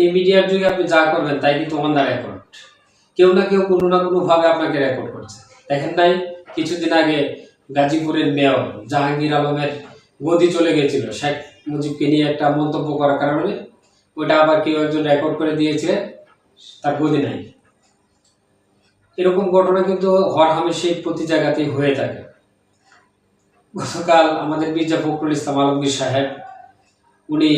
এই মিডিয়ার যুগে আপনি যা করবেন তাই কিন্তু অন রেকর্ড কেউ না কেউ কোনো না কোনো ভাবে আপনাকে রেকর্ড করছে। দেখেন নাই, কিছুদিন আগে গাজীপুরের মেয়র জাহাঙ্গীর আলমের গদি চলে গেছিল শেখ মুজিবকে নিয়ে একটা মন্তব্য করার কারণে ওটা আবার কেউ একজন রেকর্ড করে দিয়েছে, তার গদি নাই। এরকম ঘটনা কিন্তু হর হামেশাই প্রতি জায়গাতেই হয়ে থাকে। গতকাল আমাদের মির্জা ফখরুল ইসলাম আলমগীর সাহেব, উনি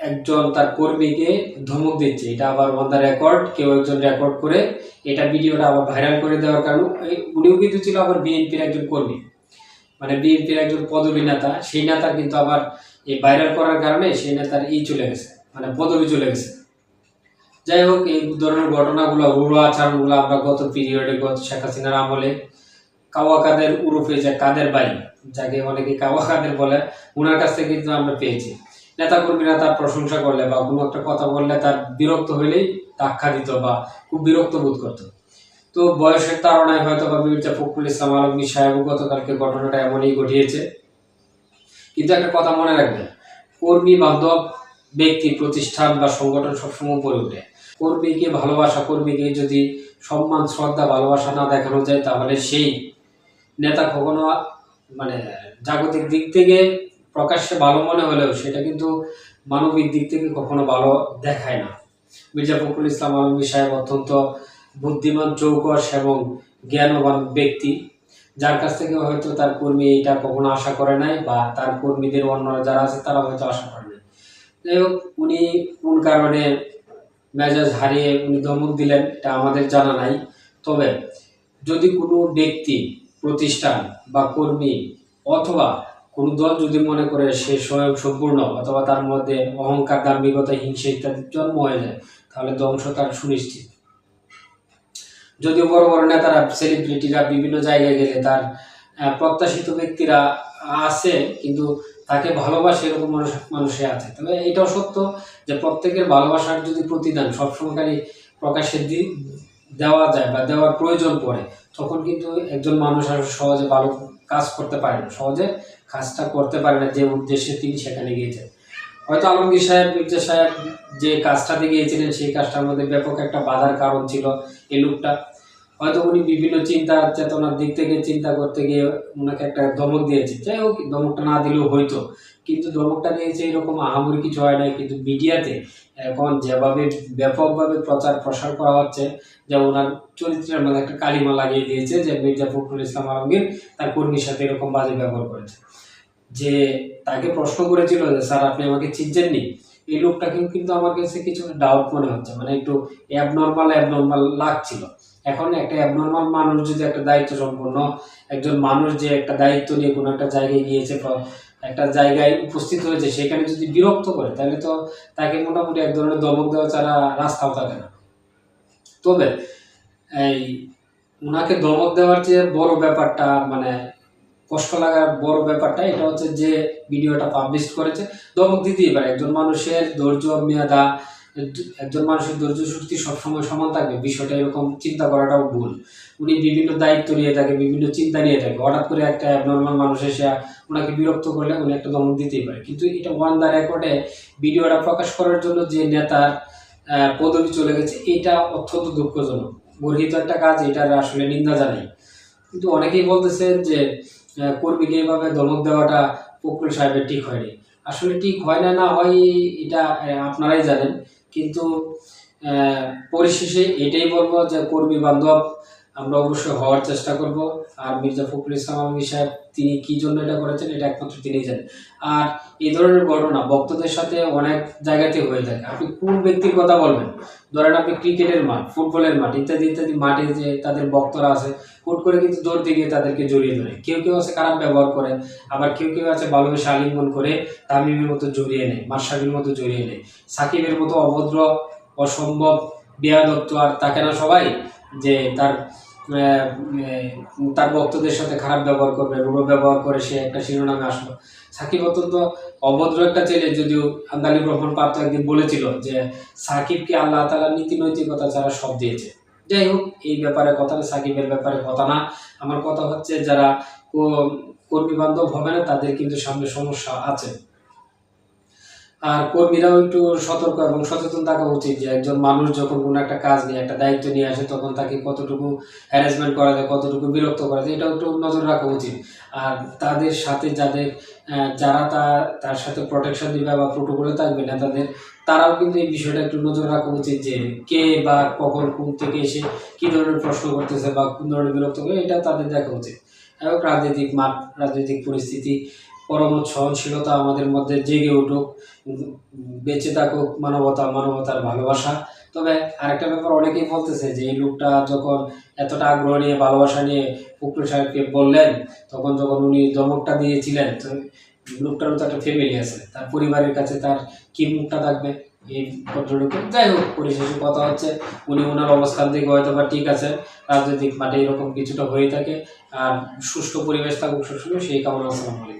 একজন তার কর্মীকে ধমক দিচ্ছে। এটা আবার অন দ্য রেকর্ড কেউ একজন রেকর্ড করে এটা ভিডিওটা আবার ভাইরাল করে দেওয়ার কারণে উনিও কিন্তু ছিল আবার বিএনপির একজন কর্মী। মানে বিএনপির একজন পদবী নেতা, সেই নেতা কিন্তু আবার এই ভাইরাল করার কারণে সেই নেতার ই চলে গেছে মানে পদবী চলে গেছে। যাই হোক, এই ধরনের ঘটনাগুলো, রুড়ো আচরণগুলো আমরা গত পিরিয়ডে গত শেখ হাসিনার আমলে কাওয়া কাদের উরুফে যে কাদের বাই যাকে অনেকে কাওয়া কাদের বলে ওনার কাছ থেকে কিন্তু আমরা পেয়েছি। নেতা কর্মীরা তার প্রশংসা করলে বা কোনো একটা কথা বললে তার বিরক্ত হইলেই ধাক্কা দিত বা খুব বিরক্ত বোধ করতো। তো বয়সের তাড়নায় হয়তো বা মির্জা ফখরুল ইসলাম, আলমগীর সাহেব গতকালকে ঘটনাটা এমনই ঘটিয়েছে। কিন্তু একটা কথা মনে রাখবেন, কর্মী বান্ধব, ব্যক্তি, প্রতিষ্ঠান বা সংগঠন সবসময় উপরে ওঠে। কর্মীকে ভালোবাসা, কর্মীকে যদি সম্মান, শ্রদ্ধা, ভালোবাসা না দেখানো যায়, তাহলে সেই নেতা কখনো মানে জাগতিক দিক থেকে প্রকাশ্যে ভালো মনে হলেও সেটা কিন্তু মানবিক দিক থেকে কখনো ভালো দেখায় না। মির্জা ফখরুল ইসলাম আলমগীর সাহেব অত্যন্ত বুদ্ধিমান, চৌকস এবং জ্ঞানবান ব্যক্তি। যার কাছ থেকে হয়তো তার কর্মী এটা কখনো আশা করে নাই বা তার কর্মীদের অন্যরা যারা আছে তারা হয়তো আশা করে নাই। যাই হোক, উনি কোন কারণে মেজাজ হারিয়ে উনি ধমক দিলেন এটা আমাদের জানা নাই। তবে যদি কোনো ব্যক্তি, প্রতিষ্ঠান বা কর্মী অথবা কোনো দল যদি মনে করে সে স্বয়ং সম্পূর্ণ, অথবা তার মধ্যে অহংকার দাম্ভিকতা হিংসা ইত্যাদি জন্ম হয়ে যায়, তাহলে ধ্বংস তার সুনিশ্চিত। যদিও বড় বড় নেতারা সেলিব্রিটিরা বিভিন্ন জায়গায় গেলে তার প্রত্যাশিত ব্যক্তিরা আছে, কিন্তু তাকে ভালোবাসে এরকম মানুষ আছে। তবে এটাও সত্য যে প্রত্যেকের ভালোবাসার যদি প্রতিদান সবসময়কারই প্রকাশ্যে দেওয়া যায় বা দেওয়ার প্রয়োজন পড়ে, তখন কিন্তু একজন মানুষ আর সহজে ভালো কাজ করতে পারে না। সহজে কাজটা করতে পারে না, যে উদ্দেশ্যে তিনি সেখানে গিয়েছেন। হয়তো আলমগীর সাহেব, মির্জা সাহেব যে কাজটাতে গিয়েছিলেন, সেই কাজটার মধ্যে ব্যাপক একটা বাধার কারণ ছিল এই লোকটা। হয়তো উনি বিভিন্ন চিন্তা চেতনার দিক থেকে চিন্তা করতে গিয়ে ওনাকে একটা ধমক দিয়েছে। যাই হোক, ধমকটা না দিলেও হয়তো। কিন্তু ধমকটা দিয়েছে এরকম আহামরি কিছু হয় না কিন্তু মিডিয়াতে এখন যেভাবে ব্যাপকভাবে প্রচার প্রসার করা হচ্ছে, যে ওনার চরিত্রের মধ্যে একটা কালিমা লাগিয়ে দিয়েছে যে মির্জা ফখরুল ইসলাম আলমগীর তার কর্মীর সাথে এরকম বাজে ব্যবহার করেছে। যে তাকে প্রশ্ন করেছিল যে, স্যার, আপনি আমাকে চিনছেননি? এই লোকটাকেও কিন্তু আমার কাছে কিছু ডাউট মনে হচ্ছে। মানে একটু অ্যাবনর্মাল অ্যাবনর্মাল লাগছিল। এখন একটা অ্যাবনর্মাল মানুষ যদি একটা দায়িত্ব সম্পন্ন, একজন মানুষ যে একটা দায়িত্ব নিয়ে কোনো একটা জায়গায় গিয়েছে একটা জায়গায় উপস্থিত হয়েছে, সেখানে যদি বিরক্ত করে, তাহলে তো তাকে মোটামুটি এক ধরনের দমক দেওয়া ছাড়া রাস্তাও থাকে না। তবে এই ওনাকে দমক দেওয়ার যে বড় ব্যাপারটা মানে কষ্ট লাগার বড় ব্যাপারটা, এটা হচ্ছে যে ভিডিওটা পাবলিশ করেছে। দমক দিতেই পারে, একজন মানুষের ধৈর্য মেয়াদা একজন মানুষের ধৈর্য শক্তি সবসময় সমান থাকবে। বিষয়টা এরকম চিন্তা করাটাও ভুল। উনি বিভিন্ন দায়িত্ব নিয়ে থাকে, বিভিন্ন চিন্তা নিয়ে থাকে। হঠাৎ করে একটা নর্মাল মানুষ এসে ওনাকে বিরক্ত করলে উনি একটা দমক দিতেই পারে। কিন্তু এটা ওয়ান দ্য রেকর্ডে ভিডিওটা প্রকাশ করার জন্য যে নেতার পদবি চলে গেছে, এটা অত্যন্ত দুঃখজনক। গর্হিত একটা কাজ, এটার আসলে নিন্দা জানাই। কিন্তু অনেকেই বলতেছেন যে কর্মীকে এইভাবে ধমক দেওয়াটা ফখরুল সাহেবের ঠিক হয়নি। আসলে ঠিক হয় না না হয় এটা আপনারাই জানেন। কিন্তু পরিশেষে এটাই বলব যে কর্মী বান্ধব আমরা অবশ্যই হওয়ার চেষ্টা করব। আর মির্জা ফখরুল ইসলাম আলমী সাহেব, তিনি কি জন্য এটা করেছেন, এটা একমাত্র তিনিই জানেন। আর এই ধরনের ঘটনা ভক্তদের সাথে অনেক জায়গাতে হয়ে থাকে। আপনি কোন ব্যক্তির কথা বলবেন? ধরেন আপনি ক্রিকেটের মাঠ, ফুটবলের মাঠ, ইত্যাদি ইত্যাদি মাঠে যে তাদের ভক্তরা আছে, হুট করে কিন্তু দৌড়তে গিয়ে তাদেরকে জড়িয়ে ধরে। কেউ কেউ আছে খারাপ ব্যবহার করে, আবার কেউ কেউ আছে ভালোবেসে আলিঙ্গন করে তামিমের মতো জড়িয়ে নেয় মার্শাবির মতো জড়িয়ে নেয়। সাকিবের মতো অভদ্র, অসম্ভব, বেয়াদত্ত, আর তাকে না সবাই, যে তার তার ভক্তদের সাথে খারাপ ব্যবহার করবে, রূঢ় ব্যবহার করে সে একটা শিরোনামে আসলো। সাকিব অত্যন্ত অভদ্র একটা ছেলে, যদিও আন্দালিব রহমান পাত্র একদিন বলেছিল যে, সাকিবকে আল্লাহ তালার নীতি নৈতিকতা ছাড়া সব দিয়েছে। যাই হোক, এই ব্যাপারে কথা না, সাকিবের ব্যাপারে কথা না। আমার কথা হচ্ছে, যারা কর্মী বান্ধব হবে না, তাদের কিন্তু সামনে সমস্যা আছে। আর কর্মীরাও একটু সতর্ক এবং সচেতন থাকা উচিত যে একজন মানুষ যখন কোনো একটা কাজ নিয়ে, একটা দায়িত্ব নিয়ে আসে, তখন তাকে কতটুকু হ্যারাসমেন্ট করা যায়, কতটুকু বিরক্ত করা যায়, এটাও একটু নজর রাখা উচিত। আর তাদের সাথে যাদের যারা তার তার সাথে প্রোটেকশন দিবে বা প্রোটোকলে থাকবে না, তাদের, তারাও কিন্তু এই বিষয়টা একটু নজর রাখা উচিত যে কে বা কখন কোন থেকে এসে কি ধরনের প্রশ্ন করতেছে বা কোন ধরনের বিরক্ত করে, এটা তাদের দেখা উচিত। এবং রাজনৈতিক মাঠ, রাজনৈতিক পরিস্থিতি পরমত সহনশীলতা আমাদের মধ্যে জেগে উঠুক, বেঁচে থাকুক মানবতা, মানবতার ভালোবাসা। তবে আরেকটা ব্যাপার অনেকেই বলতেছে যে, এই লোকটা যখন এতটা আগ্রহ নিয়ে, ভালোবাসা নিয়ে ফখরুল সাহেবকে বললেন, তখন যখন উনি ধমকটা দিয়েছিলেন, তো লোকটারও তো একটা ফ্যামিলি আছে, তার পরিবারের কাছে তার কি মুখটা থাকবে? এই ভদ্রলোকের যাই হোক, পরিশেষে কথা হচ্ছে, উনি ওনার অবস্থান থেকে হয়তো বা ঠিক আছে রাজনৈতিক মাঠে এরকম কিছুটা হয়ে থাকে, আর সুষ্ঠু পরিবেশ থাকুক সবসময়, সেই কামনা, আসসালামু আলাইকুম।